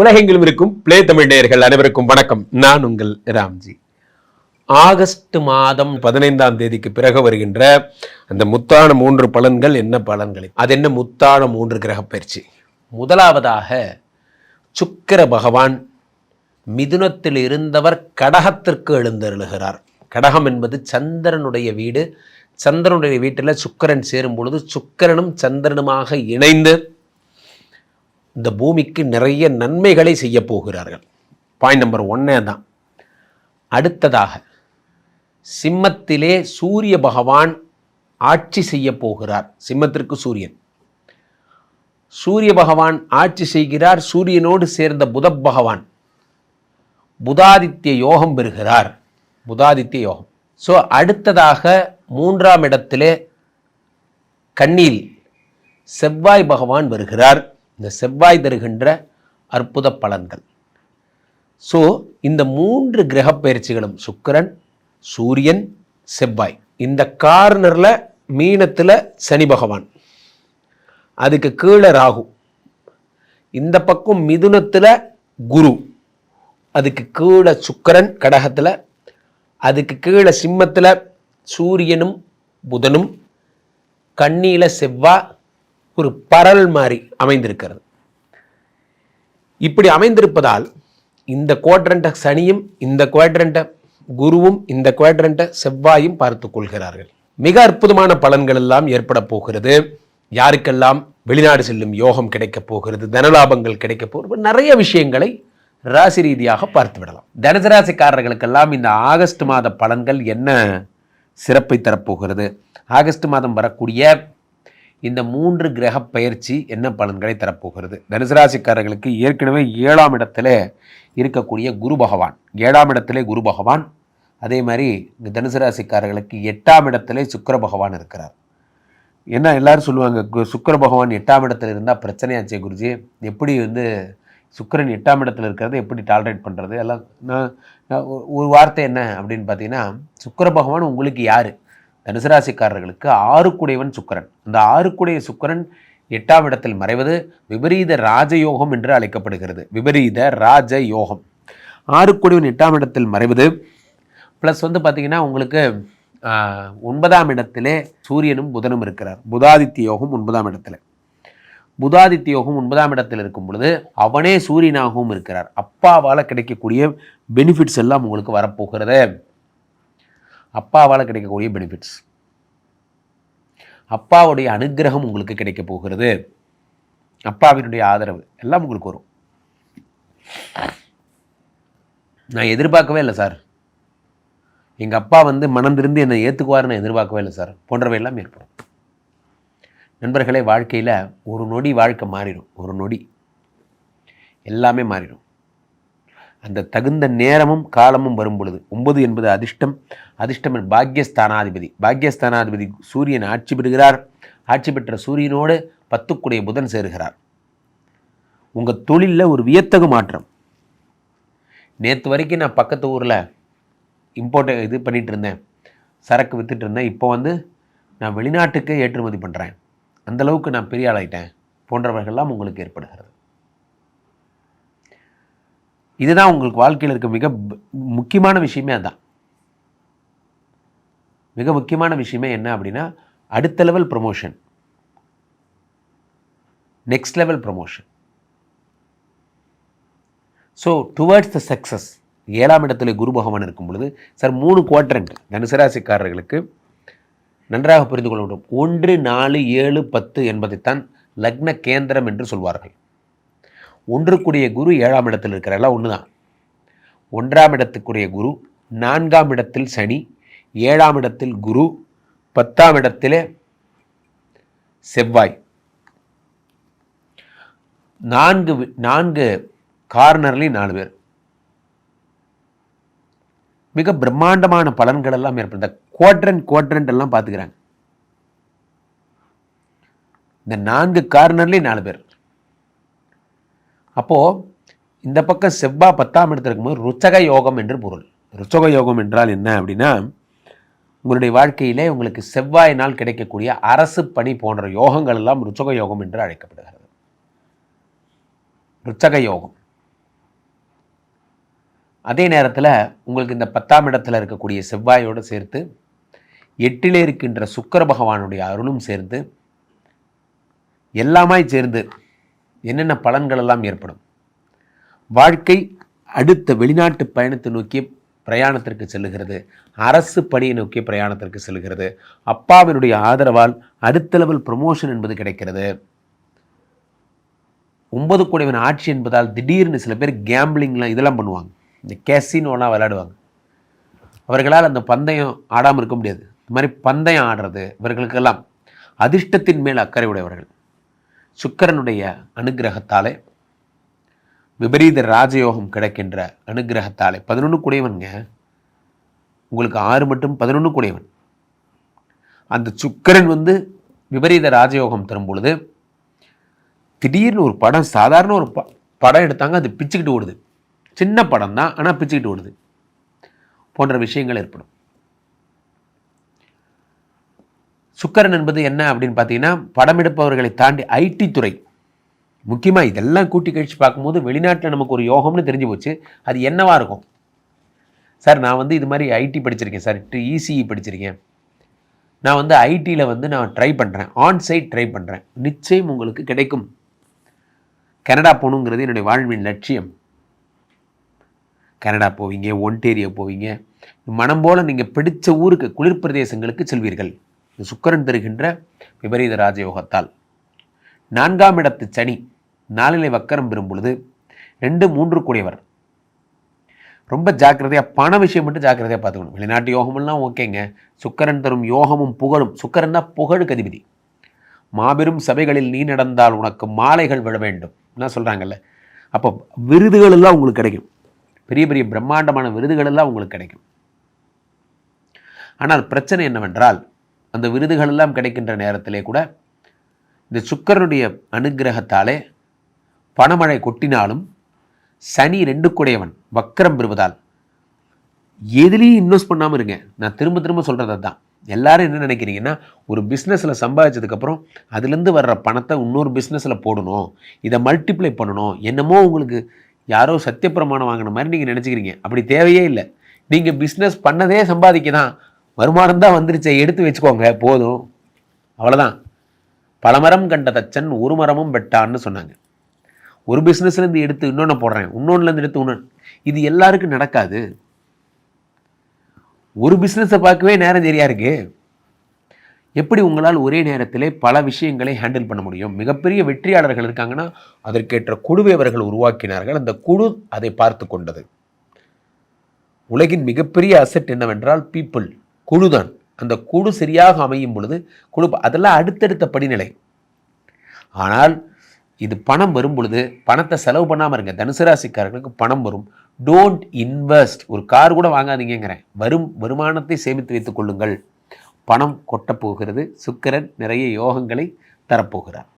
உலகெங்கிலும் இருக்கும் பிளே தமிழ் நேயர்கள் அனைவருக்கும் வணக்கம். நான் உங்கள் ராம்ஜி. ஆகஸ்ட் மாதம் பதினைந்தாம் தேதிக்கு பிறகு வருகின்ற அந்த முத்தான மூன்று பலன்கள் என்ன பலன்கள்? அது என்ன முத்தான மூன்று கிரக பயிற்சி? முதலாவதாக சுக்கிர பகவான் மிதுனத்தில் இருந்தவர் கடகத்திற்கு எழுந்தருளுகிறார். கடகம் என்பது சந்திரனுடைய வீடு. சந்திரனுடைய வீட்டில் சுக்கிரன் சேரும் பொழுது சுக்கரனும் சந்திரனுமாக இணைந்து இந்த பூமிக்கு நிறைய நன்மைகளை செய்ய போகிறார்கள். பாயிண்ட் நம்பர் ஒன்னே தான் அடுத்ததாக சிம்மத்திலே சூரிய பகவான் ஆட்சி செய்ய போகிறார். சிம்மத்திற்கு சூரியன். சூரிய பகவான் ஆட்சி செய்கிறார். சூரியனோடு சேர்ந்த புத பகவான் புதாதித்ய யோகம் பெறுகிறார். புதாதித்ய யோகம். ஸோ அடுத்ததாக மூன்றாம் இடத்திலே கண்ணில் செவ்வாய் பகவான் வருகிறார். இந்த செவ்வாய் தருகின்ற அற்புத பலன்கள். ஸோ இந்த மூன்று கிரக பயிற்சிகளும் சுக்கிரன் சூரியன் செவ்வாய். இந்த கார்னரில் மீனத்தில் சனி பகவான். அதுக்கு கீழே ராகு. இந்த பக்கம் மிதுனத்தில் குரு. அதுக்கு கீழே சுக்கிரன் கடகத்தில். அதுக்கு கீழே சிம்மத்தில் சூரியனும் புதனும். கண்ணியில் செவ்வாய் ஒரு பரல் மாதிரி அமைந்திருக்கிறது. இப்படி அமைந்திருப்பதால் இந்த குவாட்ரண்ட்டை சனியும் இந்த குவாட்ரண்ட்டை குருவும் இந்த குவாட்ரண்ட்டை செவ்வாயும் பார்த்து கொள்கிறார்கள். மிக அற்புதமான பலன்கள் எல்லாம் ஏற்பட போகிறது. யாருக்கெல்லாம் வெளிநாடு செல்லும் யோகம் கிடைக்கப் போகிறது தனலாபங்கள் கிடைக்கப் போகிறது நிறைய விஷயங்களை ராசி ரீதியாக பார்த்து விடலாம். தனுசு ராசிக்காரர்களுக்கெல்லாம் இந்த ஆகஸ்ட் மாத பலன்கள் என்ன சிறப்பை தரப்போகிறது ஆகஸ்ட் மாதம் வரக்கூடிய இந்த மூன்று கிரக பயிற்சி என்ன பலன்களை தரப்போகிறது? தனுசராசிக்காரர்களுக்கு ஏற்கனவே ஏழாம் இடத்துல இருக்கக்கூடிய குரு பகவான். ஏழாம் இடத்திலே குரு பகவான். அதே மாதிரி இந்த தனுசராசிக்காரர்களுக்கு எட்டாம் இடத்திலே சுக்கர பகவான் இருக்கிறார். என்ன எல்லாரும் சொல்லுவாங்க கு- பகவான் எட்டாம் இடத்துல இருந்தால் பிரச்சனையாச்சே குருஜி. எப்படி வந்து சுக்கிரன் எட்டாம் இடத்துல இருக்கிறத எப்படி டாலரேட் பண்ணுறது எல்லாம் நான் ஒரு வார்த்தை என்ன அப்படின்னு பார்த்தீங்கன்னா சுக்கிர பகவான் உங்களுக்கு யார்? தனுசராசிக்காரர்களுக்கு ஆறுக்குடையவன் சுக்கிரன். அந்த ஆறுக்குடைய சுக்கிரன் எட்டாம் இடத்தில் மறைவது விபரீத ராஜயோகம் என்று அழைக்கப்படுகிறது. விபரீத ராஜ யோகம் ஆறுக்குடையவன் எட்டாம் இடத்தில் மறைவது ப்ளஸ் வந்து பார்த்தீங்கன்னா உங்களுக்கு ஒன்பதாம் இடத்திலே சூரியனும் புதனும் இருக்கிறார். புதாதித்ய யோகம் ஒன்பதாம் இடத்துல. புதாதித்ய யோகம் ஒன்பதாம் இடத்தில் இருக்கும் பொழுது அவனே சூரியனாகவும் இருக்கிறார். அப்பாவால் கிடைக்கக்கூடிய பெனிஃபிட்ஸ் எல்லாம் உங்களுக்கு வரப்போகிறது. அப்பாவால் கிடைக்கக்கூடிய பெனிஃபிட்ஸ் அப்பாவுடைய அனுக்கிரகம் உங்களுக்கு கிடைக்க போகிறது. அப்பாவினுடைய ஆதரவு எல்லாம் உங்களுக்கு வரும். நான் எதிர்பார்க்கவே இல்லை சார். எங்கள் அப்பா வந்து மனம் திருந்து என்னை ஏற்றுக்குவாருன்னு எதிர்பார்க்கவே இல்லை சார். போன்றவை எல்லாம் ஏற்படும். நண்பர்களே வாழ்க்கையில் ஒரு நொடி வாழ்க்கை மாறிடும். ஒரு நொடி. எல்லாமே மாறிடும். அந்த தகுந்த நேரமும் காலமும் வரும் பொழுது ஒன்பது என்பது அதிர்ஷ்டம் அதிர்ஷ்டம் பாக்யஸ்தானாதிபதி. பாக்யஸ்தானாதிபதி சூரியன் ஆட்சி பெறுகிறார். ஆட்சி பெற்ற சூரியனோடு பத்துக்குடைய புதன் சேருகிறார். உங்கள் தொழிலில் ஒரு வியத்தகு மாற்றம். நேற்று வரைக்கும் நான் பக்கத்து ஊரில் இம்போர்ட் இது பண்ணிகிட்டு இருந்தேன். சரக்கு வித்துட்டு இருந்தேன். இப்போ வந்து நான் வெளிநாட்டுக்கு ஏற்றுமதி பண்ணுறேன் அந்தளவுக்கு நான் பெரிய ஆளாயிட்டேன். போன்றவர்கள்லாம் உங்களுக்கு ஏற்படுகிறது. இதுதான் உங்களுக்கு வாழ்க்கையில் இருக்க மிக முக்கியமான விஷயமே அதுதான் மிக முக்கியமான விஷயமே என்ன அப்படின்னா அடுத்த level promotion next level promotion so towards the success ஏழாம் இடத்துல குரு பகவான் இருக்கும் பொழுது சார் மூணு குவாட்ரண்ட் தனுசராசிக்காரர்களுக்கு நன்றாக புரிந்து கொள்ள வேண்டும். ஒன்று நாலு ஏழு பத்து என்பதைத்தான் லக்ன கேந்திரம் என்று சொல்வார்கள். ஒன்றுக்குரிய குரு ஏழாம் இடத்தில் இருக்கிறல்லாம் ஒன்று தான் ஒன்றாம் இடத்துக்குரிய குரு நான்காம் இடத்தில் சனி ஏழாம் இடத்தில் குரு பத்தாம் இடத்திலே செவ்வாய். நான்கு வி- நான்கு கார்னர்லேயும் நாலு பேர். மிக பிரம்மாண்டமான பலன்கள் எல்லாம் ஏற்படும் இந்த குவாட்ரண்ட் குவாட்ரண்ட் எல்லாம் பார்த்துக்கிறாங்க. இந்த நான்கு கார்னர்லேயும் நாலு பேர். அப்போது இந்த பக்கம் செவ்வாய் பத்தாம் இடத்துல இருக்கும்போது ருச்சக யோகம் என்று பொருள். ருச்சக யோகம் என்றால் என்ன அப்படின்னா உங்களுடைய வாழ்க்கையிலே உங்களுக்கு செவ்வாயினால் கிடைக்கக்கூடிய அரசு பணி போன்ற யோகங்கள் எல்லாம் ருச்சக யோகம் என்று அழைக்கப்படுகிறது. ருச்சக யோகம். அதே நேரத்தில் உங்களுக்கு இந்த பத்தாம் இடத்துல இருக்கக்கூடிய செவ்வாயோடு சேர்த்து எட்டிலே இருக்கின்ற சுக்கர பகவானுடைய அருளும் சேர்ந்து எல்லாமாய் சேர்ந்து என்னென்ன பலன்கள் எல்லாம் ஏற்படும்? வாழ்க்கை அடுத்த வெளிநாட்டு பயணத்தை நோக்கி பிரயாணத்திற்கு செல்லுகிறது. அரசு பணியை நோக்கி பிரயாணத்திற்கு செல்கிறது அப்பாவினுடைய ஆதரவால் அடுத்த லெவல் ப்ரொமோஷன் என்பது கிடைக்கிறது. ஒன்பது கோடிவன் ஆட்சி என்பதால் திடீர்னு சில பேர் கேம்பிளிங்லாம் இதெல்லாம் பண்ணுவாங்க. இந்த கேசினோலாம் விளையாடுவாங்க. அவர்களால் அந்த பந்தயம் ஆடாமல் இருக்க முடியாது. இந்த மாதிரி பந்தயம் ஆடுறது இவர்களுக்கெல்லாம் அதிர்ஷ்டத்தின் மேல் அக்கறை உடையவர்கள். சுக்கிரனுடைய அனுக்கிரகத்தாலே விபரீத ராஜயோகம் கிடைக்கின்ற அனுக்கிரகத்தாலே பதினொன்று கூடியவனுங்க. உங்களுக்கு ஆறு மட்டும் பதினொன்று கூடையவன். அந்த சுக்கரன் வந்து விபரீத ராஜயோகம் தரும் பொழுது திடீர்னு ஒரு படம் சாதாரண ஒரு ப படம் எடுத்தாங்க அது பிச்சுக்கிட்டு ஓடுது. சின்ன படம் தான் ஆனால் பிச்சுக்கிட்டு ஓடுது. போன்ற விஷயங்கள் ஏற்படும். சுக்கரன் என்பது என்ன அப்படின்னு பார்த்தீங்கன்னா படம் எடுப்பவர்களை தாண்டி ஐடி துறை. முக்கியமாக இதெல்லாம் கூட்டி கழித்து பார்க்கும்போது வெளிநாட்டில் நமக்கு ஒரு யோகம்னு தெரிஞ்சு போச்சு. அது என்னவாக இருக்கும்? சார் நான் வந்து இது மாதிரி ஐடி படிச்சிருக்கேன் சார். இசிஇ படிச்சிருக்கேன். நான் வந்து ஐடியில் வந்து நான் ட்ரை பண்ணுறேன் ஆன் சைட் ட்ரை பண்ணுறேன் நிச்சயம் உங்களுக்கு கிடைக்கும். கனடா போகணுங்கிறது என்னுடைய வாழ்வின் லட்சியம். கனடா போவீங்க ஒன்டேரியோ போவீங்க. மனம் போல் நீங்கள் பிடித்த ஊருக்கு குளிர் பிரதேசங்களுக்கு செல்வீர்கள். இது சுக்கரன் தருகின்ற விபரீத ராஜயோகத்தால். நான்காம் இடத்து சனி நாளிலை வக்கரம் பெறும் பொழுது ரெண்டு மூன்று கூடியவர். ரொம்ப ஜாக்கிரதையாக பண விஷயம் மட்டும் ஜாக்கிரதையாக பார்த்துக்கணும். வெளிநாட்டு யோகமெல்லாம் ஓகேங்க. சுக்கரன் தரும் யோகமும் புகழும். சுக்கரன் தான் புகழுக்கு அதிபதி. மாபெரும் சபைகளில் நீ நடந்தால் உனக்கு மாலைகள் விழ வேண்டும். என்ன சொல்கிறாங்கல்ல அப்போ விருதுகள் எல்லாம் உங்களுக்கு கிடைக்கும். பெரிய பெரிய பிரம்மாண்டமான விருதுகள் எல்லாம் உங்களுக்கு கிடைக்கும். ஆனால் பிரச்சனை என்னவென்றால் அந்த விருதுகள் எல்லாம் கிடைக்கின்ற நேரத்திலே கூட இந்த சுக்கரனுடைய அனுகிரகத்தாலே பணமழை கொட்டினாலும் சனி ரெண்டு குடையவன் வக்கரம் பெறுவதால் எதுலேயும் இன்வெஸ்ட் பண்ணாமல் இருங்க. நான் திரும்ப திரும்ப சொல்கிறது தான் எல்லாரும் என்ன நினைக்கிறீங்கன்னா ஒரு பிஸ்னஸில் சம்பாதிச்சதுக்கப்புறம் அதுலேருந்து வர்ற பணத்தை இன்னொரு பிஸ்னஸில் போடணும். இதை மல்டிப்ளை பண்ணணும். என்னமோ உங்களுக்கு யாரோ சத்தியப்பிரமாணம் வாங்கின மாதிரி நீங்கள் நினச்சிக்கிறீங்க. அப்படி தேவையே இல்லை. நீங்கள் பிஸ்னஸ் பண்ணதே சம்பாதிக்க தான் வருமானம் தான் வந்துருச்சே எடுத்து வச்சுக்கோங்க போதும். அவ்வளோதான் பலமரம் கண்ட தச்சன் ஒரு மரமும் வெட்டான்னு சொன்னாங்க. ஒரு பிஸ்னஸ்லேருந்து எடுத்து இன்னொன்று போடுறேன். இன்னொன்றுலேருந்து எடுத்து இன்னொன்று இது எல்லாருக்கும் நடக்காது. ஒரு பிஸ்னஸை பார்க்கவே நேரம் சரியாக இருக்கு. எப்படி உங்களால் ஒரே நேரத்தில் பல விஷயங்களை ஹேண்டில் பண்ண முடியும்? மிகப்பெரிய வெற்றியாளர்கள் இருக்காங்கன்னா அதற்கேற்ற குழுவை அவர்கள் உருவாக்கினார்கள். அந்த குழு அதை பார்த்து கொண்டது. உலகின் மிகப்பெரிய அசெட் என்னவென்றால் பீப்புள் குழு தான் அந்த குழு சரியாக அமையும் பொழுது குழு அதெல்லாம் அடுத்தடுத்த படிநிலை. ஆனால் இது பணம் வரும் பொழுது பணத்தை செலவு பண்ணாமல் இருங்க. தனுசு ராசிக்காரர்களுக்கு பணம் வரும். டோன்ட் இன்வெஸ்ட் ஒரு கார் கூட வாங்காதீங்கிறேன் வரும் வருமானத்தை சேமித்து வைத்துக் கொள்ளுங்கள். பணம் கொட்டப்போகிறது சுக்கரன் சுக்கிரன் நிறைய யோகங்களை தரப்போகிறார்.